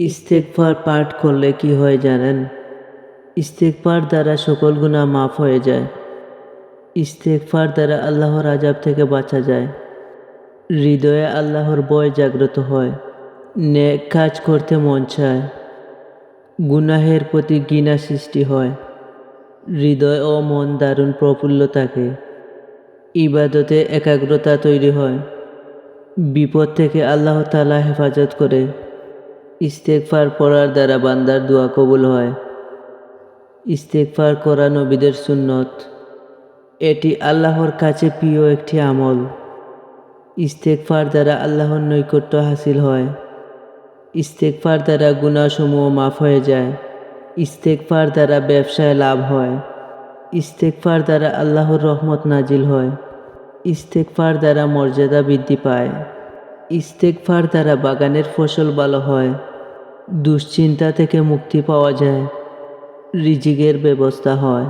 ইস্তেকফার পাঠ করলে কি হয় জানেন? ইস্তেকফার দ্বারা সকল গুণা মাফ হয়ে যায়। ইস্তেকফার দ্বারা আল্লাহর আজাব থেকে বাঁচা যায়। হৃদয়ে আল্লাহর বয় জাগ্রত হয়। নেক কাজ করতে মন চায়। গুনাহের প্রতি ঘৃণা সৃষ্টি হয়। হৃদয় ও মন দারুণ প্রফুল্ল থাকে। ইবাদতে একাগ্রতা তৈরি হয়। বিপদ থেকে আল্লাহ তালা হেফাজত করে। ইস্তেকফার পড়ার দ্বারা বান্দার দোয়া কবুল হয়। ইস্তেকফার করা নবীদের সুন্নত। এটি আল্লাহর কাছে প্রিয় একটি আমল। ইস্তেকফার দ্বারা আল্লাহর নৈকট্য হাসিল হয়। ইস্তেকফার দ্বারা গুণাসমূহ মাফ হয়ে যায়। ইস্তেকফার দ্বারা ব্যবসায় লাভ হয়। ইস্তেকফার দ্বারা আল্লাহর রহমত নাজিল হয়। ইস্তেকফার দ্বারা মর্যাদা বৃদ্ধি পায়। ইস্তেকফার দ্বারা বাগানের ফসল ভালো হয় দুশ্চিন্তা থেকে মুক্তি পাওয়া যায় রিজিগের ব্যবস্থা হয়।